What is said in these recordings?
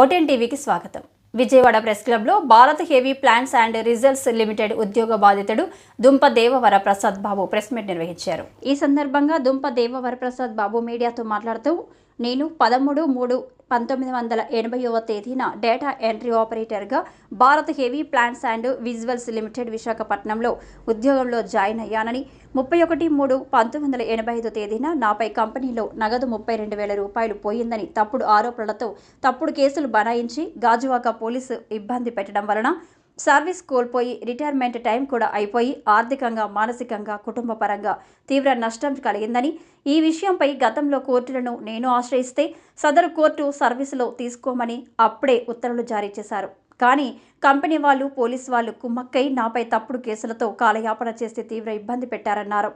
ఓటెన్ టీవీకి స్వాగతం. విజయవాడ ప్రెస్ క్లబ్లో Bharat heavy plans and results limited ఉద్యోగ బాధితుడు దుంప దేవవర ప్రసాద్ బాబు ప్రెస్ మీట్ నిర్వహించారు. ఈ సందర్భంగా దుంప దేవవర ప్రసాద్ బాబు మీడియాతో మాట్లాడుతూ నేను పదమూడు మూడు పంతొమ్మిది వందల ఎనభైవ తేదీన data entry ఆపరేటర్గా Bharat heavy plants and visuals limited విశాఖపట్నంలో ఉద్యోగంలో జాయిన్ అయ్యానని ముప్పై ఒకటి మూడు పంతొమ్మిది వందల ఎనభై ఐదు తేదీన నాపై కంపెనీలో నగదు ముప్పై రెండు వేల రూపాయలు పోయిందని తప్పుడు ఆరోపణలతో తప్పుడు కేసులు బనాయించి గాజువాక పోలీసు ఇబ్బంది పెట్టడం వలన సర్వీస్ కోల్పోయి రిటైర్మెంట్ టైం కూడా అయిపోయి ఆర్థికంగా మానసికంగా కుటుంబ పరంగా తీవ్ర నష్టం కలిగిందని ఈ విషయంపై గతంలో కోర్టులను నేను ఆశ్రయిస్తే సదరు కోర్టు సర్వీసులో తీసుకోమని అప్పుడే ఉత్తర్వులు జారీ చేశారు. కానీ కంపెనీ వాళ్ళు పోలీసు వాళ్ళు కుమ్మక్కై నాపై తప్పుడు కేసులతో కాలయాపన చేసి తీవ్ర ఇబ్బంది పెట్టారన్నారు.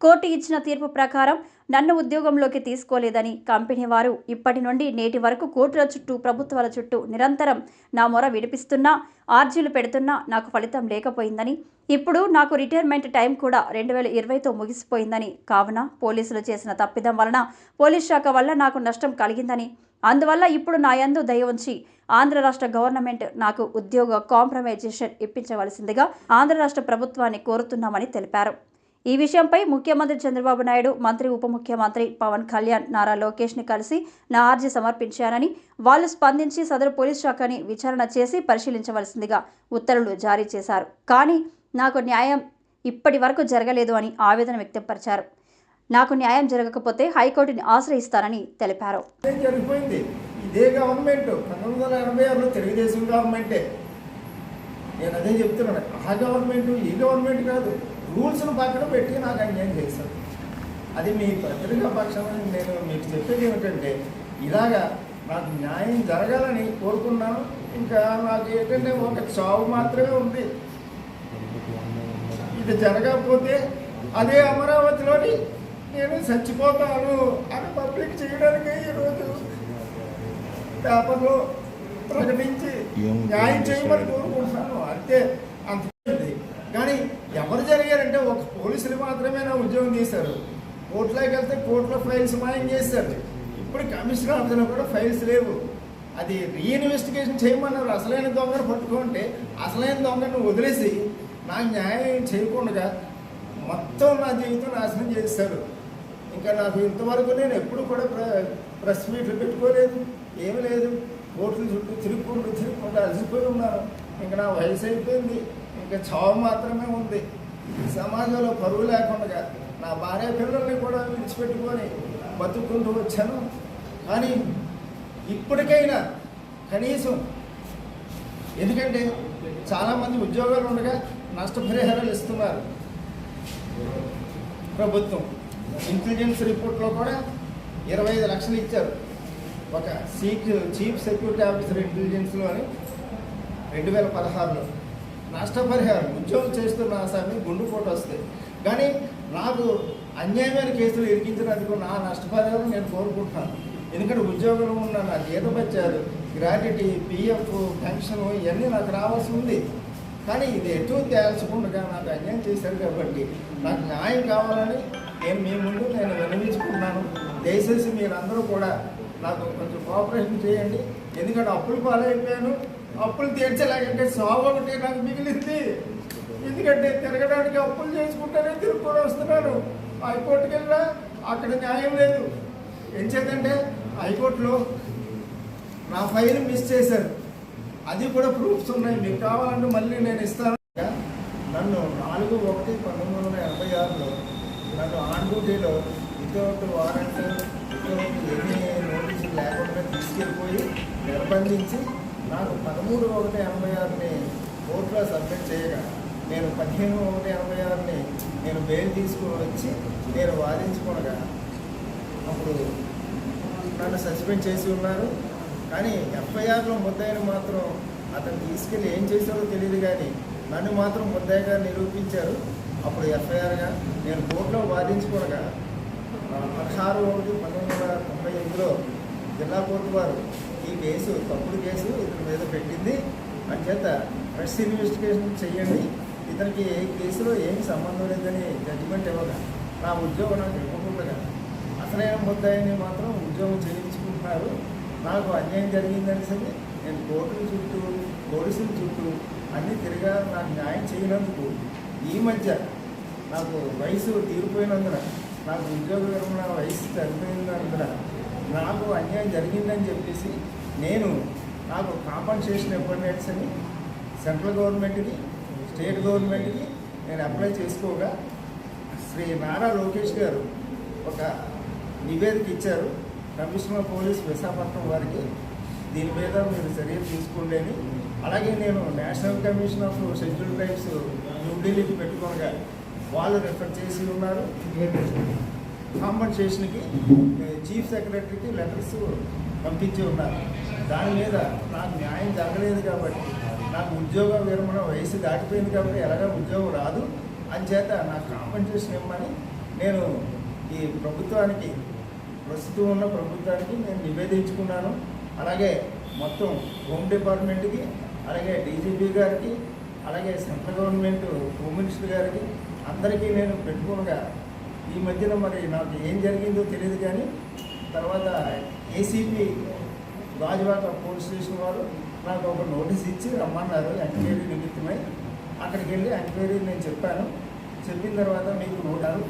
కోర్టు ఇచ్చిన తీర్పు ప్రకారం నన్ను ఉద్యోగంలోకి తీసుకోలేదని కంపెనీ వారు ఇప్పటి నుండి నేటి వరకు కోర్టుల చుట్టూ ప్రభుత్వాల చుట్టూ నిరంతరం నా మొర విడిపిస్తున్నా ఆర్జీలు పెడుతున్నా నాకు ఫలితం లేకపోయిందని. ఇప్పుడు నాకు రిటైర్మెంట్ టైం కూడా రెండు వేల ఇరవైతో ముగిసిపోయిందని. కావున పోలీసులు చేసిన తప్పిదం వలన పోలీస్ శాఖ వల్ల నాకు నష్టం కలిగిందని. అందువల్ల ఇప్పుడు నా యందు దయ ఉంచి ఆంధ్ర రాష్ట్ర గవర్నమెంట్ నాకు ఉద్యోగ కాంప్రమైజేషన్ ఇప్పించవలసిందిగా ఆంధ్ర రాష్ట్ర ప్రభుత్వాన్ని కోరుతున్నామని తెలిపారు. ఈ విషయంపై ముఖ్యమంత్రి చంద్రబాబు నాయుడు మంత్రి ఉప ముఖ్యమంత్రి పవన్ కళ్యాణ్ నారా లోకేష్ని కలిసి నా ఆర్జీ సమర్పించానని వాళ్ళు స్పందించి సదరు పోలీస్ శాఖని విచారణ చేసి పరిశీలించవలసిందిగా ఉత్తర్వులు జారీ చేశారు. కానీ నాకు న్యాయం ఇప్పటి వరకు జరగలేదు అని ఆవేదన వ్యక్తపరిచారు. నాకు న్యాయం జరగకపోతే హైకోర్టుని ఆశ్రయిస్తానని తెలిపారు. ఇదే గవర్నమెంట్. పంతొమ్మిది వందల ఎనభై ఆరులో తెలుగుదేశం గవర్నమెంటే. నేను అదే చెప్తున్నాను. ఆ గవర్నమెంట్ ఈ గవర్నమెంట్ కాదు. రూల్స్ను పక్కన పెట్టి నాకు అన్యాయం చేశారు? అది మీ పత్రికా పక్షాన్ని నేను మీకు చెప్పేది ఏమిటంటే ఇలాగా నాకు న్యాయం జరగాలని కోరుకున్నాను. ఇంకా నాకు ఏంటంటే ఒక చావు మాత్రమే ఉంది. ఇది జరగకపోతే అదే అమరావతిలోని నేను చచ్చిపోతాను అని పబ్లిక్ చేయడానికి ఈరోజు పేపర్లో ప్రకటించి న్యాయం చేయమని కోరుకుంటున్నాను. అంతే అంత కానీ ఎవరు జరిగారంటే ఒక పోలీసులు మాత్రమే నా ఉద్యోగం తీశారు కోర్టులోకి వెళ్తే కోర్టులో ఫైల్స్ మాయం చేశారు. ఇప్పుడు కమిషనర్ ఆఫీసులో కూడా ఫైల్స్ లేవు. అది రీఇన్వెస్టిగేషన్ చేయమన్నారు. అసలైన దొంగను పట్టుకుంటే అసలైన దొంగను వదిలేసి నాకు న్యాయం చేయకుండా మొత్తం నా జీవితం నాశనం చేశారు. ఇంకా నాకు ఇంతవరకు నేను ఎప్పుడు కూడా ప్ర ప్రెస్ మీట్లు పెట్టుకోలేదు. ఏమి లేదు. కోర్టుల చుట్టూ తిరుగుకుంటూ తిరుగుకుంటూ అలసిపోయి ఉన్నాను ఇంకా నా వయసు అయిపోయింది. ఇంకా చావు మాత్రమే ఉంది. సమాజంలో పరువు లేకుండా నా భార్య పిల్లల్ని కూడా విడిచిపెట్టుకొని బతుక్కుంటూ వచ్చాను. కానీ ఇప్పటికైనా కనీసం ఎందుకంటే చాలామంది ఉద్యోగాలు ఉండగా నష్టపరిహారాలు ఇస్తున్నారు. ప్రభుత్వం ఇంటెలిజెన్స్ రిపోర్ట్లో కూడా ఇరవై ఐదు లక్షలు ఇచ్చారు. ఒక సీక్ చీఫ్ సెక్యూరిటీ ఆఫీసర్ ఇంటెలిజెన్స్లో అని రెండు వేల పదహారులో. నష్టపరిహారం ఉద్యోగం చేస్తున్న ఆసామి గుండుపోటు వస్తాయి. కానీ నాకు అన్యాయమైన కేసులు ఇరికించినందుకు నా నష్టపరిహారం నేను కోరుకుంటున్నాను. ఎందుకంటే ఉద్యోగంలో ఉన్న నా జీతం వచ్చారు గ్రాట్యుటీ పిఎఫ్ పెన్షన్ ఇవన్నీ నాకు రావాల్సి ఉంది. కానీ ఇది ఎటు తేల్చకుండా నాకు అన్యాయం చేశారు కాబట్టి నాకు న్యాయం కావాలని నేను మీ ముందు నేను విన్నవించుకుంటున్నాను. దయచేసి మీరందరూ కూడా నాకు కొంచెం కోఆపరేషన్ చేయండి. ఎందుకంటే అప్పులు పాలైపోయాను. అప్పులు తీర్చలేకంటే సాగు ఒకటి నాకు మిగిలింది. ఎందుకంటే తిరగడానికి అప్పులు చేసుకుంటానే తిరుక్కొని వస్తున్నాను. హైకోర్టుకి వెళ్ళినా అక్కడ న్యాయం లేదు. ఏం చేద్దంటే హైకోర్టులో నా ఫైల్ మిస్ చేశారు. అది కూడా ప్రూఫ్స్ ఉన్నాయి. మీకు కావాలంటే మళ్ళీ నేను ఇస్తాను. నన్ను నాలుగు ఒకటి పంతొమ్మిది వందల ఎనభై ఆరులో నన్ను ఆన్ డ్యూటీలో వితౌట్ వారెంట్ వితౌట్ ఎన్ని నోటీసులు లేకుండా తీసుకెళ్ళిపోయి నిర్బంధించి నాకు పదమూడు ఒకటి ఎనభై ఆరుని కోర్టులో సబ్మిట్ చేయగా నేను పదిహేను ఒకటి ఎనభై ఆరుని నేను బెయిల్ తీసుకుని వచ్చి నేను వాదించుకోనగా అప్పుడు నన్ను సస్పెండ్ చేసి ఉన్నారు. కానీ ఎఫ్ఐఆర్లో ముద్దాయిని మాత్రం అతను తీసుకెళ్ళి ఏం చేశారో తెలియదు కానీ నన్ను మాత్రం ముద్దాయిగా నిరూపించారు. అప్పుడు ఎఫ్ఐఆర్గా నేను కోర్టులో వాదించుకోనగా పదహారు ఒకటి పంతొమ్మిది వందల తొంభై ఎనిమిదిలో జిల్లా కోర్టు వారు ఈ కేసు తప్పుడు కేసు ఇతని మీద పెట్టింది. అంచేత ప్రెస్ ఇన్వెస్టిగేషన్ చేయండి ఇతనికి ఏ కేసులో ఏమి సంబంధం లేదని జడ్జిమెంట్ ఇవ్వగా నా ఉద్యోగం నాకు ఇవ్వకుండా అసలైన ముద్దాయిని మాత్రం ఉద్యోగం చేయించుకుంటున్నారు. నాకు అన్యాయం జరిగిందనేసి నేను కోర్టుల చుట్టూ పోలీసుల చుట్టూ అన్నీ తిరిగా నాకు న్యాయం చేయనందుకు ఈ మధ్య నాకు వయసు తీరిపోయినందున నాకు ఉద్యోగ విరమణ వయసు చనిపోయినందున నాకు అన్యాయం జరిగిందని చెప్పేసి నేను నాకు కాంపన్సేషన్ ఇవ్వండి అని సెంట్రల్ గవర్నమెంట్కి స్టేట్ గవర్నమెంట్కి నేను అప్లై చేసుకోగా శ్రీ నారా లోకేష్ గారు ఒక నివేదిక ఇచ్చారు. కమిషనర్ పోలీస్ విశాఖపట్నం వారికి. దీని మీద మీరు చర్యలు తీసుకోండి అని. అలాగే నేను national commission of scheduled tribes న్యూఢిల్లీకి పెట్టుకోగా వాళ్ళు రిఫర్ చేసి ఉన్నారు. కాంపన్సేషన్కి చీఫ్ సెక్రటరీకి లెటర్స్ పంపించి ఉన్నారు. దాని మీద నాకు న్యాయం జరగలేదు కాబట్టి నాకు ఉద్యోగ విరమణ వయసు దాటిపోయింది కాబట్టి ఎలాగో ఉద్యోగం రాదు. అంచేత నాకు కాంపన్సేషన్ ఇవ్వమని నేను ఈ ప్రభుత్వానికి ప్రస్తుతం ఉన్న ప్రభుత్వానికి నేను నివేదించుకున్నాను. అలాగే మొత్తం హోమ్ డిపార్ట్మెంట్కి అలాగే డీజీపీ గారికి అలాగే సెంట్రల్ గవర్నమెంట్ హోమ్ మినిస్టర్ గారికి అందరికీ నేను పెట్టుకునగా ఈ మధ్యన మరి నాకు ఏం జరిగిందో తెలియదు కానీ తర్వాత ఏసీపీ గాజువాక పోలీస్ స్టేషన్ వారు నాకు ఒక నోటీస్ ఇచ్చి రమ్మన్నారు ఎంక్వైరీ నిమిత్తమై. అక్కడికి వెళ్ళి ఎంక్వైరీ నేను చెప్పాను. చెప్పిన తర్వాత మీకు నోటారు